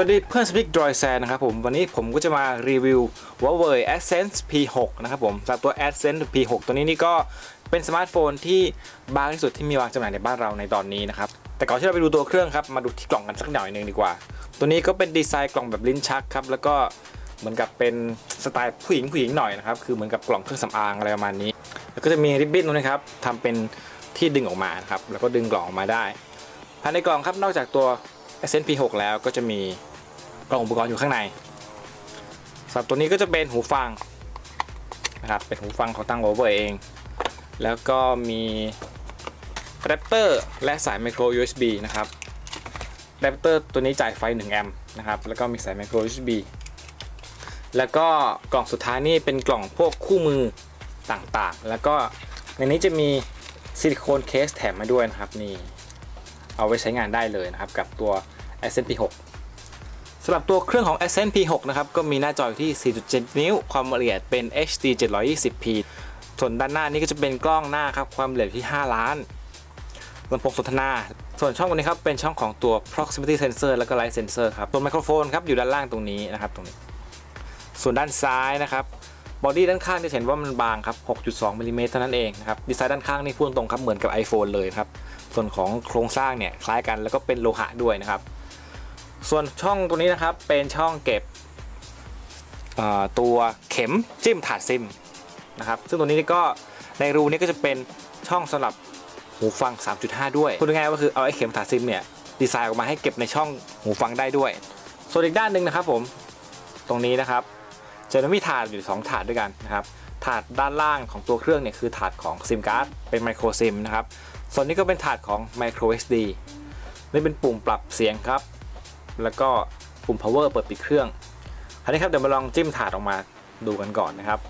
วัสดีเพื่อนสปิกดรอยแซนนะครับผมวันนี้ผมก็จะมารีวิว Huawei Ascend P6 นะครับผมสำหรับตัว Ascend P6 ตัวนี้นี่ก็เป็นสมาร์ทโฟนที่บางที่สุดที่มีวางจำหน่ายในบ้านเราในตอนนี้นะครับ แต่ก่อนที่เราไปดูตัวเครื่องครับ มาดูที่กล่องกันสักหน่อยหนึ่งดีกว่า ตัวนี้ก็เป็นดีไซน์กล่องแบบลิ้นชักครับ แล้วก็เหมือนกับเป็นสไตล์ผู้หญิงผู้หญิงหน่อยนะครับ คือเหมือนกับกล่องเครื่องสำอางอะไรประมาณนี้ แล้วก็จะมีริบบิ้นตรงนี้ครับทำเป็นที่ดึงออกมาครับ แล้วก็ดึงกล่องออกมาได้ ภายในกล่องครับ นอกจากตัว Ascend P6 แล้วก็จะมีกล่องอุปกรณ์อยู่ข้างในสำหรับตัวนี้ก็จะเป็นหูฟังนะครับเป็นหูฟังของตั้ง Huawei เอง แล้วก็มีอะแดปเตอร์และสาย micro USB นะครับอะแดปเตอร์ตัวนี้จ่ายไฟ 1 แอมป์นะครับแล้วก็มีสาย micro USB แล้วก็กล่องสุดท้ายนี่เป็นกล่องพวกคู่มือต่างๆ แล้วก็ในนี้จะมีซิลิโคนเคสแถมมาด้วยนะครับนี่ เอาไว้ใช้งานได้เลยนะครับกับตัว Ascend P6 สำหรับตัวเครื่องของ Ascend P6 นะครับก็มีหน้าจออยู่ที่ 4.7 นิ้ว ความละเอียดเป็น HD 720p ส่วนด้านหน้านี้ก็จะเป็นกล้องหน้าครับความละเอียดที่ 5 ล้านลำโพงสนทนา ส่วนช่องตรงนี้ครับเป็นช่องของตัว proximity sensor แล้วก็ light sensor ครับตัวไมโครโฟนครับอยู่ด้านล่างตรงนี้นะครับตรงนี้ ส่วนด้านซ้ายนะครับบอดี้ด้านข้างที่เห็นว่ามันบางครับ 6.2มิลลิเมตรเท่านั้นเองนะครับ ดีไซน์ด้านข้างนี่พูดตรงครับเหมือนกับ iPhone เลยครับ ส่วนของโครงสร้างเนี่ยคล้ายกันแล้วก็เป็นโลหะด้วยนะครับ ส่วนช่องตัวนี้นะครับเป็นช่องเก็บตัวเข็มจิ้มถาดซิมนะครับซึ่งตัวนี้ก็ในรูนี้ก็จะเป็นช่องสำหรับหูฟัง 3.5 ด้วยพูดง่ายๆก็คือเอาไอ้เข็มถาดซิมเนี่ยดีไซน์ออกมาให้เก็บในช่องหูฟังได้ด้วย ส่วนอีกด้านหนึ่งนะครับผมตรงนี้นะครับจะมีถาดอยู่ 2 ถาดด้วยกันนะครับถาดด้านล่างของตัวเครื่องเนี่ยคือถาดของซิมการ์ดเป็นไมโครซิมนะครับ ส่วนนี้ก็เป็นถาดของ micro SD นี่เป็นปุ่มปรับเสียงครับ แล้วก็ปุ่ม power เปิดปิดเครื่องอันนี้ครับเดี๋ยวมาลองจิ้มถาดออกมาดูกันก่อนนะครับ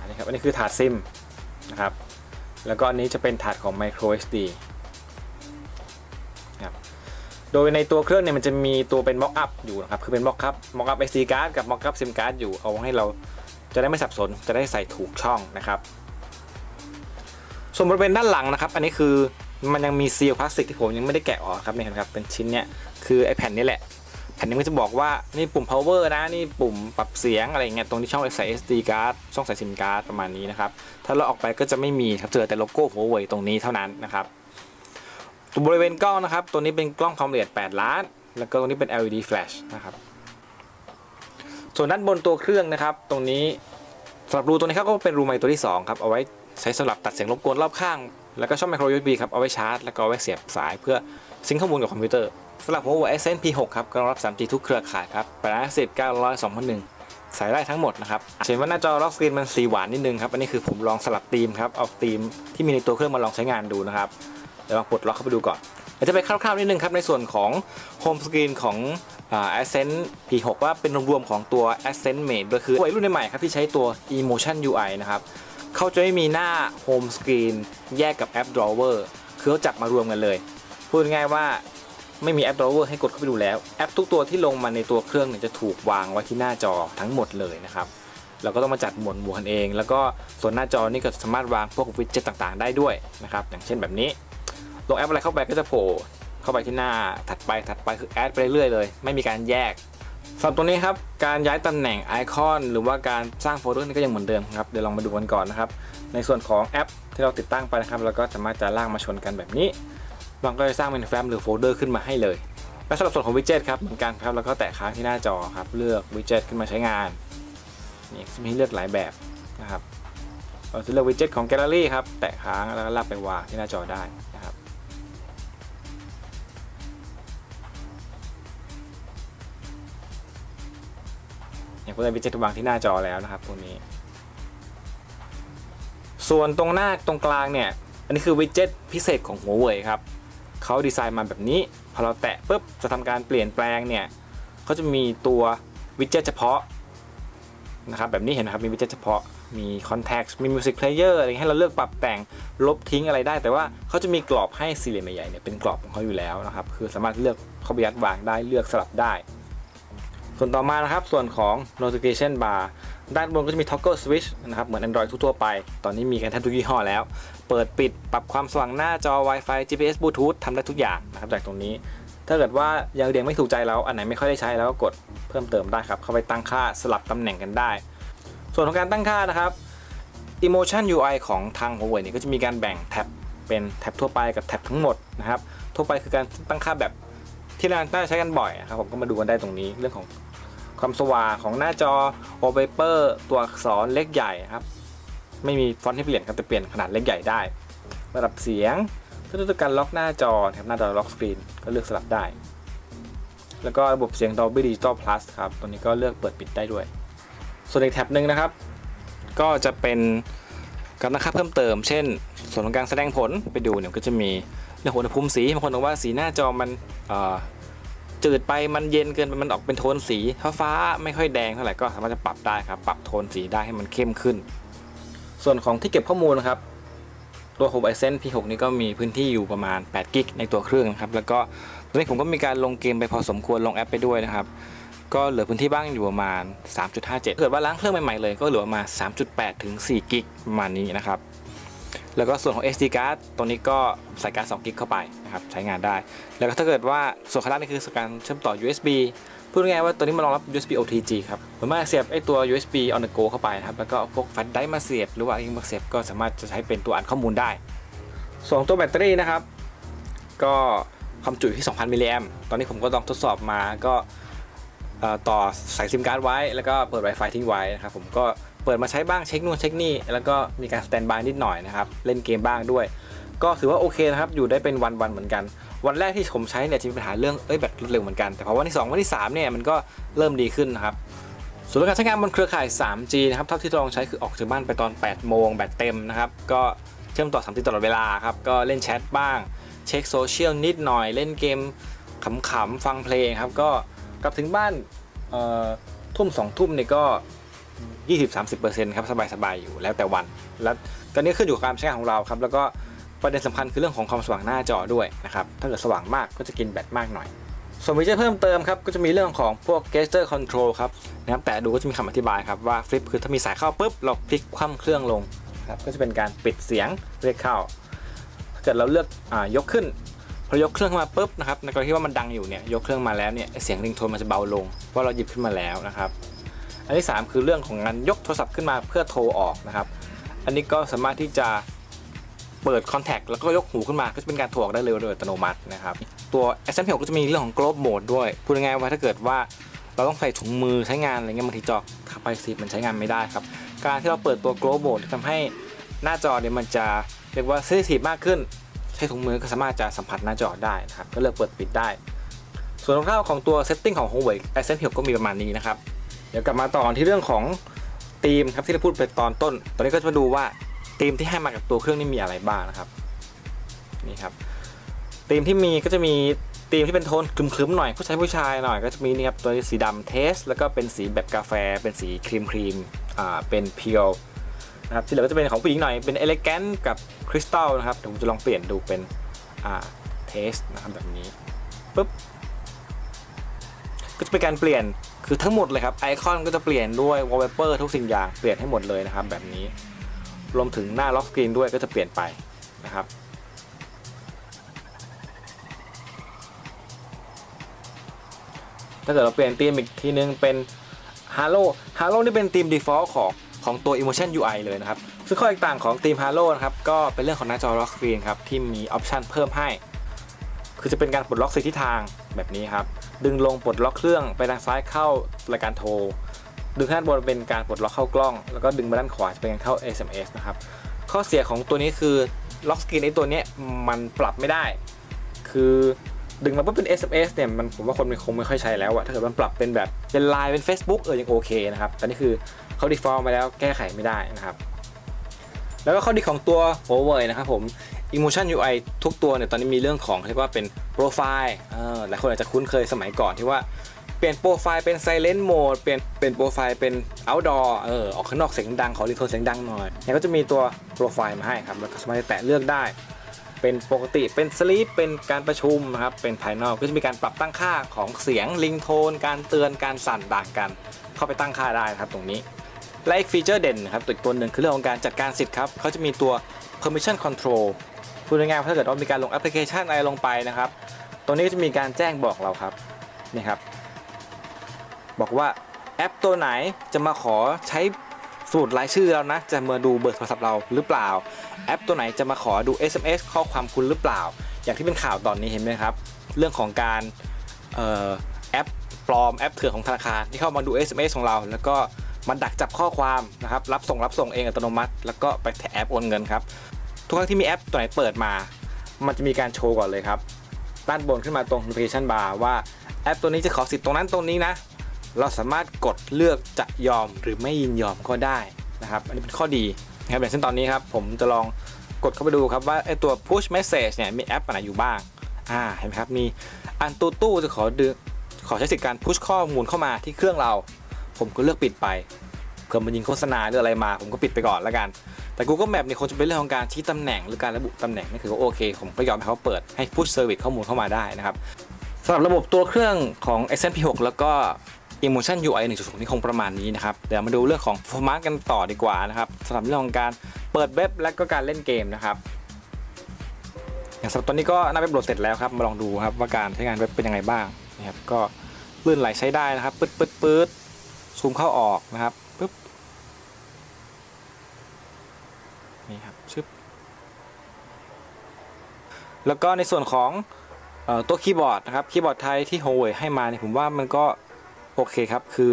อันนี้ครับอันนี้คือถาดซิมนะครับ แล้วก็อันนี้จะเป็นถาดของ micro SD ครับโดยในตัวเครื่องเนี่ยมันจะมีตัวเป็น mock up อยู่นะครับ คือเป็น mock up mock up SD card กับ mock up sim card อยู่ เอาให้เราจะได้ไม่สับสน จะได้ใส่ถูกช่องนะครับ ส่วนบริเวณด้านหลังนะครับ อันนี้คือมันยังมีซีลพลาสติกที่ผมยังไม่ได้แกะออกครับนี่ครับเป็นชิ้นเนี้ยคือไอแผ่นนี้แหละ แผ่นนี้มันจะบอกว่านี่ปุ่ม power นะนี่ปุ่มปรับเสียงอะไรเงี้ยตรงที่ช่องใส่ SD card ช่องใส่ซิมการ์ดประมาณนี้นะครับถ้าเราออกไปก็จะไม่มีครับเจอแต่โลโก้ Huawei ตรงนี้เท่านั้นนะครับตัวบริเวณกล้องนะครับ ตัวนี้เป็นกล้องความละเอียด 8 ล้าน แล้วก็ตรงนี้เป็น LED flash นะครับส่วนด้านบนตัวเครื่องนะครับ ตรงนี้สำหรับรูตัวนี้ครับก็เป็นรูไมค์ตัวที่2ครับเอาไว้ ใช้สำหรับตัดเสียงรบกวนรอบข้าง แล้วก็ช่อง micro USB ครับ เอาไว้ชาร์จ แล้วก็เอาไว้เสียบสายเพื่อซิงค์ข้อมูลกับคอมพิวเตอร์สำหรับ Huawei Ascend P6 ครับก็รองรับ 3G ทุกเครือข่ายครับ810 900 2001ใส่ได้ทั้งหมดนะครับเห็นว่าหน้าจอล็อกสกรีนมันสีหวานนิดนึงครับ อันนี้คือผมลองสลับธีมครับ เอาธีมที่มีในตัวเครื่องมาลองใช้งานดูนะครับ เดี๋ยวลองปลดล็อกเข้าไปดูก่อนเดี๋ยวจะไปคร่าวๆนิดนึงครับในส่วนของโฮมสกรีนของ Ascend P6 ว่าเป็นรวมๆของตัว Ascend Mate ก็คือวัยรุ่นใหม่ครับที่ใช้ตัว Emotion UI นะครับ เขาจะไม่มีหน้า Home Screen แยกกับแอป Drawer คือเขาจับมารวมกันเลย พูดง่ายว่าไม่มีแอป Drawer ให้กดเข้าไปดูแล้ว แอปทุกตัวที่ลงมาในตัวเครื่องเนี่ยจะถูกวางไว้ที่หน้าจอทั้งหมดเลยนะครับเราก็ต้องมาจัดหมวดหมู่กันเอง แล้วก็ส่วนหน้าจอนี่ก็สามารถวางพวกวิดเจ็ตต่างๆ ได้ด้วยนะครับ อย่างเช่นแบบนี้ ลงแอปอะไรเข้าไปก็จะโผล่เข้าไปที่หน้าถัดไปถัดไปคือแอดไปเรื่อยๆเลย ไม่มีการแยก สำหรับตัวนี้ครับการย้ายตำแหน่งไอคอนหรือว่าการสร้างโฟลเดอร์นี่ก็ยังเหมือนเดิมครับเดี๋ยวลองมาดูกันก่อนนะครับในส่วนของแอปที่เราติดตั้งไปนะครับเราก็สามารถจะลากมาชนกันแบบนี้เราก็จะสร้างเป็นแฟ้มหรือโฟลเดอร์ขึ้นมาให้เลยและสำหรับส่วนของวิดเจ็ตครับเหมือนกันครับแล้วก็แตะค้างที่หน้าจอครับเลือกวิดเจ็ตขึ้นมาใช้งานนี่มีเลือกหลายแบบนะครับเราจะเลือกวิดเจ็ตของแกลเลอรี่ครับแตะค้างแล้วก็ลากไปวางที่หน้าจอได้นะครับ อย่างพวกวิดเจ็ตวางที่หน้าจอแล้วนะครับตรงนี้ ส่วนตรงหน้าตรงกลางเนี่ย อันนี้คือวิดเจ็ตพิเศษของ Huawei ครับเขาดีไซน์มาแบบนี้ พอเราแตะปุ๊บจะทำการเปลี่ยนแปลงเนี่ยเขาจะมีตัววิดเจ็ตเฉพาะนะครับแบบนี้เห็นนะครับมีวิดเจ็ตเฉพาะมี Context มี Music Player อะไรให้เราเลือกปรับแต่งลบทิ้งอะไรได้ แต่ว่าเขาจะมีกรอบให้สี่เหลี่ยมใหญ่เนี่ยเป็นกรอบของเขาอยู่แล้วนะครับ คือสามารถเลือกเข้าไปยัดวางได้เลือกสลับได้ ส่วนต่อมานะครับส่วนของ notification bar ด้านบนก็จะมี toggle switch นะครับเหมือน Android ทั่วไป ตอนนี้มีกันแทบทุกยี่ห้อแล้ว เปิดปิดปรับความสว่างหน้าจอ Wi-Fi GPS Bluetooth ทำได้ทุกอย่างนะครับจากตรงนี้ ถ้าเกิดว่ายังเรียงไม่ถูกใจแล้วอันไหนไม่ค่อยได้ใช้แล้วก็กดเพิ่มเติมได้ครับ เข้าไปตั้งค่าสลับตำแหน่งกันได้ ส่วนของการตั้งค่านะครับ Emotion UI ของทาง Huawei นี่ก็จะมีการแบ่งแท็บเป็นแท็บทั่วไปกับแท็บทั้งหมดนะครับทั่วไปคือการตั้งค่าแบบที่เราใช้กันบ่อยนะครับผมก็มาดูกันได้ตรงนี้เรื่องของ ความสว่างของหน้าจอ wallpaper ตัวอักษรเล็กใหญ่ครับ ไม่มีฟอนต์ให้เปลี่ยนครับแต่เปลี่ยนขนาดเล็กใหญ่ได้ ระดับเสียงก็จะการล็อกหน้าจอครับหน้าจอล็อกสกรีนก็เลือกสลับได้ แล้วก็ระบบเสียง Dolby Digital Plus ครับ ตัวนี้ก็เลือกเปิดปิดได้ด้วย ส่วนอีกแท็บหนึ่งนะครับ ก็จะเป็นการตั้งค่าเพิ่มเติม เช่น ส่วนของการแสดงผลไปดูเนี่ยก็จะมีเรื่องของอุณหภูมิสีบางคนบอกว่าสีหน้าจอมัน จืดไปมันเย็นเกินไปมันออกเป็นโทนสีฟ้าฟ้าไม่ค่อยแดงเท่าไหร่ก็สามารถจะปรับได้ครับ ปรับโทนสีได้ให้มันเข้มขึ้น ส่วนของที่เก็บข้อมูลนะครับตัว Huawei Sense P6 นี้ก็มีพื้นที่อยู่ประมาณ8กิกในตัวเครื่องนะครับ แล้วก็ตอนนี้ผมก็มีการลงเกมไปพอสมควรลงแอปไปด้วยนะครับ ก็เหลือพื้นที่บ้างอยู่ประมาณ 3.57เกิดว่าล้างเครื่องใหม่ๆเลยก็เหลือประมาณ3.8 ถึง 4 กิกประมาณนี้นะครับ แล้วก็ส่วนของ SD card ตัวนี้ก็ใส่การ์ด2กิกเข้าไปนะครับใช้งานได้ แล้วก็ถ้าเกิดว่าส่วนข้างล่างนี่คือการเชื่อมต่อ USB พูดง่ายๆว่าตัวนี้มันรองรับ USB OTG ครับผมมาเสียบไอ้ตัว USB on the go เข้าไปนะครับ แล้วก็พวกแฟลชไดร์มาเสียบ หรือว่าอิงมาเสียบก็สามารถจะใช้เป็นตัวอ่านข้อมูลได้ ส่วนตัวแบตเตอรี่นะครับ ก็ความจุที่ 2,000 มิลลิแอมตอนนี้ผมก็ลองทดสอบมาก็ต่อใส่ซิมการ์ดไว้ แล้วก็เปิด Wi-Fi ทิ้งไว้นะครับ ผมก็ เปิดมาใช้บ้างเช็คนู่นเช็คนี่แล้วก็มีการสแตนบายนิดหน่อยนะครับเล่นเกมบ้างด้วย ก็ถือว่าโอเคนะครับอยู่ได้เป็นวันๆเหมือนกัน วันแรกที่ผมใช้เนี่ยจะมีปัญหาเรื่องเอ้ยแบตลดเร็วเหมือนกันแต่พอวันที่ 2 วันที่3เนี่ยมันก็เริ่มดีขึ้นนะครับส่วนการใช้งานบนเครือข่าย 3G นะครับเท่าที่ลองใช้คือออกจากบ้านไปตอน 8 โมงแบตเต็มนะครับก็เชื่อมต่อ 3G ตลอดเวลาครับก็เล่นแชทบ้าง เช็คโซเชียลนิดหน่อย เล่นเกมขำๆฟังเพลงครับก็กลับถึงบ้านทุ่มสองทุ่มเนี่ยก็ 20-30%ครับสบายๆอยู่แล้วแต่วัน แล้วตอนนี้ขึ้นอยู่กับการใช้งานของเราครับ แล้วก็ประเด็นสำคัญคือเรื่องของความสว่างหน้าจอด้วยนะครับถ้าเกิดสว่างมากก็จะกินแบตมากหน่อย ส่วนวิจัยเพิ่มเติมครับก็จะมีเรื่องของพวก gesture control ครับนะครับแต่ดูก็จะมีคำอธิบายครับว่าฟลิปคือถ้ามีสายเข้าปุ๊บเราพลิกคว่ำเครื่องลงครับก็จะเป็นการปิดเสียงเรียกเข้าถ้าเกิดเราเลือกอยกขึ้นพอยกเครื่องมาปุ๊บนะครับในกรณีที่ว่ามันดังอยู่เนี่ยยกเครื่องมาแล้วเนี่ยเสียงริงโทนมันจะเบาลงเพราะเราหยิบขึ้นมาแล้วนะครับ อันที่ 3 คือเรื่องของการยกโทรศัพท์ขึ้นมาเพื่อโทรออกนะครับ อันนี้ก็สามารถที่จะเปิดคอนแทคแล้วก็ยกหูขึ้นมาก็จะเป็นการโทรออกได้เร็วโดยอัตโนมัตินะครับตัว s m 6ก็จะมีเรื่องของ Globe Mode ด้วยพูดง่ายๆว่าถ้าเกิดว่าเราต้องใส่ถุงมือใช้งานอะไรเงี้ยบางทีจอขับไปซีมันใช้งานไม่ได้ครับ การที่เราเปิดตัว Globe Mode ทำให้หน้าจอเนี่ยมันจะเรียกว่าเซนซิทีฟมากขึ้น ใช้ถุงมือก็สามารถจะสัมผัสหน้าจอได้นะครับก็เลือกเปิดปิดได้ ส่วนคร่าวๆของตัวเซตติ้งของ Huawei s m p 6ก็มีประมาณนี้นะครับ ดี๋ยวกลับมาต่อที่เรื่องของธีมครับที่เราพูดไปตอนต้น ตอนนี้ก็จะมาดูว่าธีมที่ให้มากับตัวเครื่องนี่มีอะไรบ้างนะครับนี่ครับธีมที่มีก็จะมีธีมที่เป็นโทนคลึ้มๆหน่อยผู้ชายผู้ชายหน่อยก็จะมีนี่ครับตัวสีดำเทส แล้วก็เป็นสีแบบกาแฟ เป็นสีครีมครีมอ่าเป็นเพียวนะครับที่เหลือก็จะเป็นของผู้หญิงหน่อยเป็นเอเลแกนกับคริสตัลนะครับเดี๋ยวผมจะลองเปลี่ยนดูเป็นอ่าเทสนะครับแบบนี้ปุ๊บก็จะเป็นการเปลี่ยน คือทั้งหมดเลยครับไอคอนก็จะเปลี่ยนด้วยวอลเปเปอร์ทุกสิ่งอย่างเปลี่ยนให้หมดเลยนะครับแบบนี้รวมถึงหน้าล็อกสกรีนด้วยก็จะเปลี่ยนไปนะครับถ้าเกิดเราเปลี่ยนธีมอีกทีนึงเป็น Halo Halo นี่เป็นธีม default ของของตัว Emotion UI เลยนะครับ ซึ่งข้อแตกต่างของธีม Halo นะครับ ก็เป็นเรื่องของหน้าจอ Lock Screen ครับ ที่มีออปชันเพิ่มให้ คือจะเป็นการปลดล็อกสีทิศทางแบบนี้ครับ ดึงลงปลดล็อกเครื่องไปทางซ้ายเข้ารายการโทร ดึงข้างบนเป็นการปลดล็อกเข้ากล้อง แล้วก็ดึงมาด้านขวาจะเป็นการเข้า SMS นะครับ ข้อเสียของตัวนี้คือล็อกสกรีนในตัวนี้มันปรับไม่ได้ คือดึงมาเพื่อเป็น SMS เนี่ยมันผมว่าคนมันคงไม่ค่อยใช้แล้วอะถ้าเกิดมันปรับเป็นแบบเป็นไลน์เป็น Facebook เออยังโอเคนะครับ แต่นี่คือเขา default มาแล้วแก้ไขไม่ได้นะครับ แล้วก็ข้อดีของตัว Huawei นะครับผม Emotion UI ทุกตัวเนี่ยตอนนี้มีเรื่องของเรียกว่าเป็นโปรไฟล์หลายคนอาจจะคุ้นเคยสมัยก่อนที่ว่าเปลี่ยนโปรไฟล์เป็น Silent Mode เปลี่ยนเป็นโปรไฟล์เป็น Outdoor เออออกข้างนอกเสียงดังขอรีโทนเสียงดังหน่อยเนี่ยก็จะมีตัวโปรไฟล์มาให้ครับแล้วก็สามารถแตะเลือกได้ เป็นปกติเป็นสลีปเป็นการประชุมนะครับเป็นภายนอกก็จะมีการปรับตั้งค่าของเสียงลิงโทน การเตือนการสั่นต่างกัน เข้าไปตั้งค่าได้ครับตรงนี้และอีกฟีเจอร์เด่นครับตัวอีกตัวหนึ่งคือเรื่องของการจัดการสิทธิ์ครับเขาจะมีตัว permission control พูดง่ายๆถ้าเกิดว่ามีการลงแอปพลิเคชันอะไรลงไปนะครับ ตรงนี้จะมีการแจ้งบอกเราครับนี่ครับ บอกว่าแอปตัวไหนจะมาขอใช้สูตรรายชื่อเรานะ จะมาดูเบอร์โทรศัพท์เราหรือเปล่า แอปตัวไหนจะมาขอดู SMS ข้อความคุณหรือเปล่า อย่างที่เป็นข่าวตอนนี้เห็นไหมครับ เรื่องของการออแอปปลอมแอปเถื่อนของธนาคารที่เข้ามาดู SMS ของเรา แล้วก็ มันดักจับข้อความนะครับรับส่งรับส่งเองอัตโนมัติ แล้วก็ไปแอปโอนเงินครับทุกครั้งที่มีแอปตัวไหนเปิดมา มันจะมีการโชว์ก่อนเลยครับด้านบนขึ้นมาตรง notification bar ว่าแอปตัวนี้จะขอสิทธิ์ตรงนั้นตรงนี้นะ เราสามารถกดเลือกจะยอมหรือไม่ยินยอมก็ได้นะครับ อันนี้เป็นข้อดีนะครับอย่างเช่นตอนนี้ครับ ผมจะลองกดเข้าไปดูครับว่าไอตัว push message เนี่ยมีแอปอะไรอยู่บ้างอ่าเห็นไหมครับมีอันตู้ตู้จะขอดึงขอใช้สิทธิ์การพุชข้อมูลเข้ามาที่เครื่องเรา ผมก็เลือกปิดไปเผื่อมันยิงโฆษณาหรืออะไรมา ผมก็ปิดไปก่อนแล้วกัน แต่ Google Map เนี่ยคงจะเป็นเรื่องของการชี้ตำแหน่งหรือการระบุตำแหน่งนี่คือโอเค ผมก็ยอมให้เขาเปิดให้ push service ข้อมูลเข้ามาได้นะครับสำหรับระบบตัวเครื่องของ XNP 6 แล้วก็ Emotion UI 1.0นี่คงประมาณนี้นะครับ เดี๋ยวมาดูเรื่องของ performance กันต่อดีกว่านะครับสำหรับเรื่องของการเปิดเว็บและก็การเล่นเกมนะครับอย่างสำหรับตอนนี้ก็หน้าเว็บโหลดเสร็จแล้วครับมาลองดูครับว่าการใช้งานเว็บเป็นยังไงบ้างนะครับก็ลื่นไหลใช้ได้นะครับปึ๊ดปึ๊ดปึ๊ด ซูมเข้าออกนะครับปึ๊บนี่ครับชึบแล้วก็ในส่วนของออตัวคีย์บอร์ดนะครับคีย์บอร์ดไทยที่ Huawei ให้มาเนี่ยผมว่ามันก็โอเคครับ คือ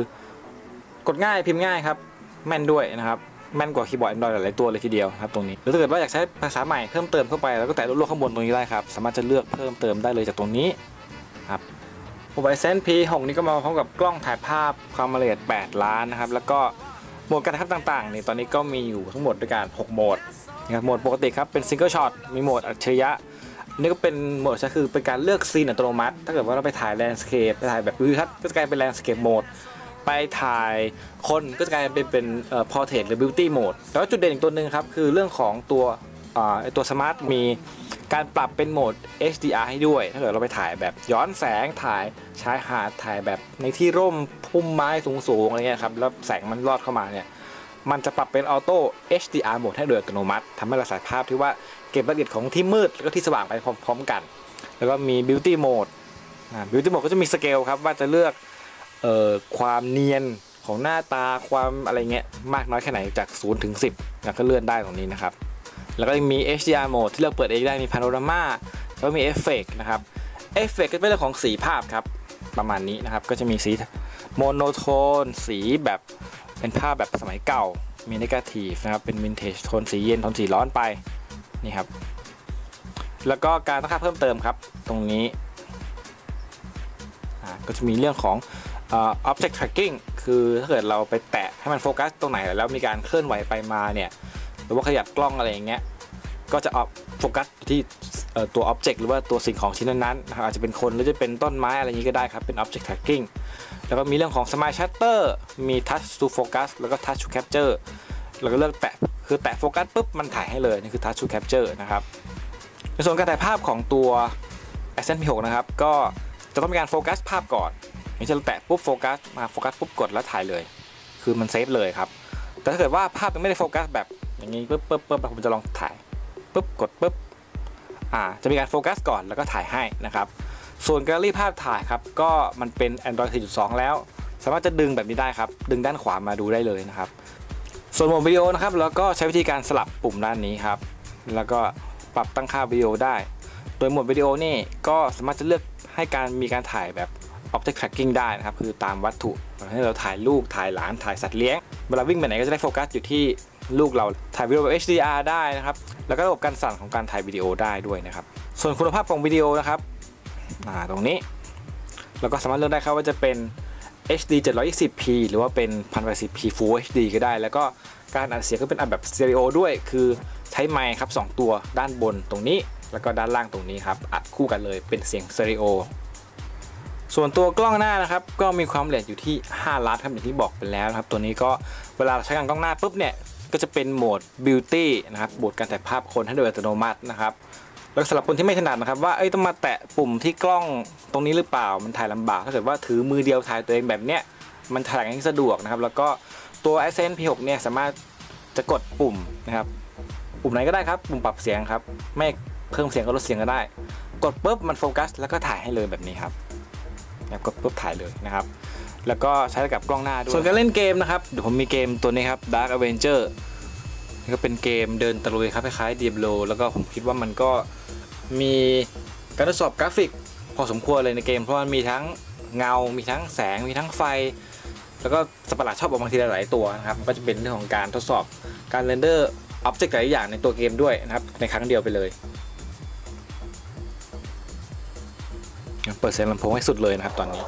กดง่ายพิมพ์ง่ายครับ แม่นด้วยนะครับ แม่นกว่าคีย์บอร์ด Android หลาย ๆ ตัวเลยทีเดียวครับตรงนี้หรือถ้าเกิดว่าอยากใช้ภาษาใหม่เพิ่มเติมเข้าไป แล้วก็แตะลูกข้างบนตรงนี้ได้ครับ สามารถจะเลือกเพิ่มเติมได้เลยจากตรงนี้ครับ Huawei Sense P6 นี่ก็มาพร้อมกับกล้องถ่ายภาพความละเอียด 8 ล้านนะครับ แล้วก็โหมดการถ่ายภาพต่างๆนี่ตอนนี้ก็มีอยู่ทั้งหมดด้วยกัน 6 โหมดนะครับโหมดปกติครับเป็น Single Shot มีโหมดอัจฉริยะอันนี่ก็เป็นโหมดใช้คือเป็นการเลือกซีนอัตโนมัติ ถ้าเกิดว่าเราไปถ่ายแลนด์สเคปไปถ่ายแบบวิวทัศน์ก็จะกลายเป็นแลนด์สเคปโหมดไปถ่ายคนก็จะกลายเป็นเป็นเอ่อ portrait หรือ beauty mode แล้วจุดเด่นอีกตัวหนึ่งครับคือเรื่องของตัว ตัวสมาร์ทมีการปรับเป็นโหมด HDR ให้ด้วย ถ้าเกิดเราไปถ่ายแบบย้อนแสงถ่ายชายหาดถ่ายแบบในที่ร่มพุ่มไม้สูงๆอะไรเงี้ยครับแล้วแสงมันลอดเข้ามาเนี่ยมันจะปรับเป็นออโต้ HDR โหมดให้โดยอัตโนมัติทำให้เราสายภาพที่ว่าเก็บรายละเอียดของที่มืดแล้วก็ที่สว่างไปพร้อมๆกัน แล้วก็มี beauty mode beauty mode ก็จะมีสเกลครับว่าจะเลือกออความเนียนของหน้าตาความอะไรเงี้ยมากน้อยแค่ไหนจาก 0 ถึง 10 แล้วก็เลื่อนได้ตรงนี้นะครับ แล้วก็ยังมี HDR mode ที่เราเปิดเองได้มี panorama แล้วก็มีเอฟเฟกนะครับเอฟเฟกก็เป็นเรื่องของสีภาพครับ ประมาณนี้นะครับ ก็จะมีสีโมโนโทน สีแบบเป็นภาพแบบสมัยเก่า มีน a ก a ทีฟนะครับ เป็นวินเทจโทนสีเย็น โทนสีร้อนไปนี่ครับ แล้วก็การตั้งค่าเพิ่มเติมครับ ตรงนี้ก็จะมีเรื่องของอ่อ object tracking คือถ้าเกิดเราไปแตะให้มันโฟกัสตรงไหนแล้วมีการเคลื่อนไหวไปมาเนี่ย หรือว่าขยับกล้องอะไรอย่างเงี้ย ก็จะเอาโฟกัสที่เอ่อตัว object หรือว่าตัวสิ่งของชิ้นนั้นๆนะครับอาจจะเป็นคนหรือจะเป็นต้นไม้อะไรอย่างงี้ก็ได้ครับ เป็น object tracking แล้วก็มีเรื่องของ smart shutter มี touch to focus แล้วก็ touch to capture แล้วก็เลือกแตะคือแตะโฟกัสปุ๊บมันถ่ายให้เลยนี่คือ touch to capture นะครับในส่วนการถ่ายภาพของตัว Accent P6 นะครับก็จะต้องมีการโฟกัสภาพก่อนอย่างเช่นเราแตะปุ๊บโฟกัสมาโฟกัสปุ๊บกดแล้วถ่ายเลย คือมันเซฟเลยครับแต่ถ้าเกิดว่าภาพยังไม่ได้โฟกัสแบบอย่างนี้ปุ๊บปุ๊บปุ๊บผมจะลองถ่าย ปุ๊บกดปุ๊บอ่าจะมีการโฟกัสก่อนแล้วก็ถ่ายให้นะครับ ส่วนแกลเลอรี่ภาพถ่ายครับก็มันเป็น Android 4.2 แล้ว สามารถจะดึงแบบนี้ได้ครับ ดึงด้านขวามาดูได้เลยนะครับ ส่วนโหมดวิดีโอนะครับเราก็ใช้วิธีการสลับปุ่มด้านนี้ครับ แล้วก็ปรับตั้งค่าวิดีโอได้ โดยโหมดวิดีโอนี่ก็สามารถจะเลือกให้การมีการถ่ายแบบ object tracking ได้นะครับ คือตามวัตถุให้เราถ่ายลูกถ่ายหลานถ่ายสัตว์เลี้ยง เวลาวิ่งไปไหนก็จะได้โฟกัสอยู่ที่ ลูกเราถ่ายวิดีโอแบบ HDR ได้นะครับ แล้วก็ระบบการสั่นของการถ่ายวิดีโอได้ด้วยนะครับ ส่วนคุณภาพของวิดีโอนะครับตรงนี้เราก็สามารถเลือกได้ครับว่าจะเป็น HD 720p หรือว่าเป็น 1080p Full HD ก็ได้ แล้วก็การอัดเสียงก็เป็นอัดแบบสเตอริโอด้วย คือใช้ไมค์ครับ 2 ตัวด้านบนตรงนี้ แล้วก็ด้านล่างตรงนี้ครับ อัดคู่กันเลยเป็นเสียงสเตอริโอ ส่วนตัวกล้องหน้านะครับ ก็มีความละเอียดอยู่ที่ 5 ล้านครับอย่างที่บอกไปแล้วนะครับ ตัวนี้ก็เวลาเราใช้งานกล้องหน้าปุ๊บเนี่ย ก็จะเป็นโหมด Beauty นะครับโหมดการถ่ายภาพคนให้โดยอัตโนมัตินะครับแล้วสำหรับคนที่ไม่ถนัดนะครับว่าเอ้ยต้องมาแตะปุ่มที่กล้องตรงนี้หรือเปล่ามันถ่ายลำบากถ้าเกิดว่าถือมือเดียวถ่ายตัวเองแบบเนี้ยมันถ่ายอย่างนี้สะดวกนะครับ แล้วก็ตัว Accent P6 เนี่ยสามารถจะกดปุ่มนะครับ ปุ่มไหนก็ได้ครับ ปุ่มปรับเสียงครับ ไม่เพิ่มเสียงก็ลดเสียงก็ได้ กดปุ๊บมันโฟกัส แล้วก็ถ่ายให้เลยแบบนี้ครับกดปุ๊บถ่ายเลยนะครับ แล้วก็ใช้กับกล้องหน้าด้วยส่วนการเล่นเกมนะครับเดี๋ยวผมมีเกมตัวนี้ครับ Dark Avenger นี่ก็เป็นเกมเดินตะลุยครับคล้ายๆ Diablo แล้วก็ผมคิดว่ามันก็มีการทดสอบกราฟิก พอสมควรเลยในเกมเพราะมันมีทั้งเงา มีทั้งแสง มีทั้งไฟ แล้วก็สตว์ประหลาชอบออกมาทีละหลายตัวนะครับก็จะเป็นเรื่องของการทดสอบการเรนเดอร์อ็อบเจกต์หลายอย่างในตัวเกมด้วยนะครับในครั้งเดียวไปเลยเปิดเสียงลำโพงให้สุดเลยนะครับตอนนี้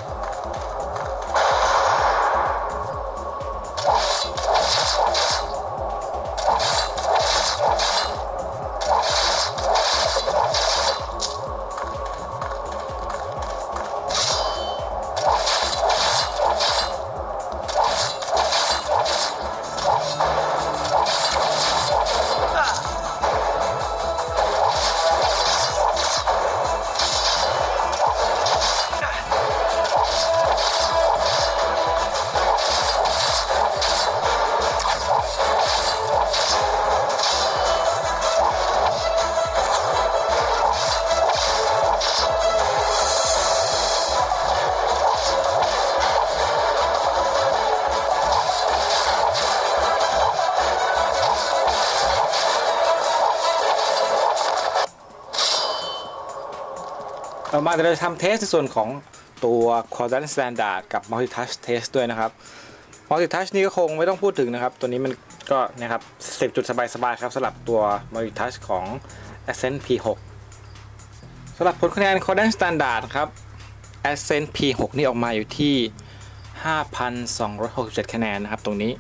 มาเดี๋ยวเราจะทำเทสในส่วนของตัว Quadrant Standard กับ Multi Touch Test ด้วยนะครับ Multi Touch นี่ก็คงไม่ต้องพูดถึงนะครับ ตัวนี้มันก็นะครับ10 จุดสบายๆครับสำหรับตัว Multi Touch ของ Ascent P6 สำหรับผลคะแนน Quadrant Standard ครับ Ascent P6 นี่ออกมาอยู่ที่ 5,267 คะแนนนะครับตรงนี้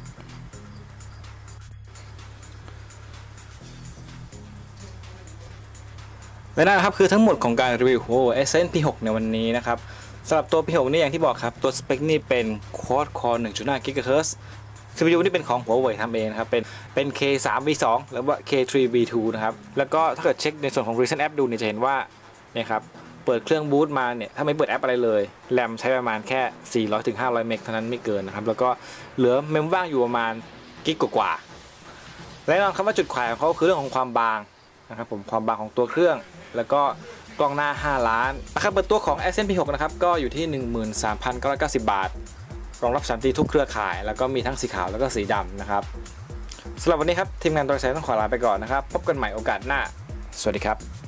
และนั่นนะครับคือทั้งหมดของการรีวิว Huawei Ascent P6 ในวันนี้นะครับสำหรับตัว P6 นี่อย่างที่บอกครับ ตัวสเปคนี่เป็น Quad Core 1.5 GHz CPU นี่เป็นของ Huawei ทำเองนะครับ เป็น เป็น K3V2 หรือว่า K3V2 นะครับ แล้วก็ถ้าเกิดเช็คในส่วนของ Recent App ดูเนี่ยจะเห็นว่าเนี่ยครับ เปิดเครื่องบูตมาเนี่ย ถ้าไม่เปิดแอปอะไรเลย แรมใช้ประมาณแค่ 400-500ถึง500เมกเท่านั้นไม่เกินนะครับ แล้วก็เหลือเมมว่างอยู่ประมาณกิกกว่าๆ และแน่นอนคำว่าจุดขายของเขาคือเรื่องของความบาง นะครับผมความบางของตัวเครื่อง แล้วก็กล้องหน้า 5 ล้านนะครับเปิดตัวของ Ascent P6 นะครับก็อยู่ที่ 13,990 บาท รองรับ 3G ทุกเครือข่าย แล้วก็มีทั้งสีขาวแล้วก็สีดำนะครับสำหรับวันนี้ครับทีมงานตัวแสต้องขอลาไปก่อนนะครับ พบกันใหม่โอกาสหน้า สวัสดีครับ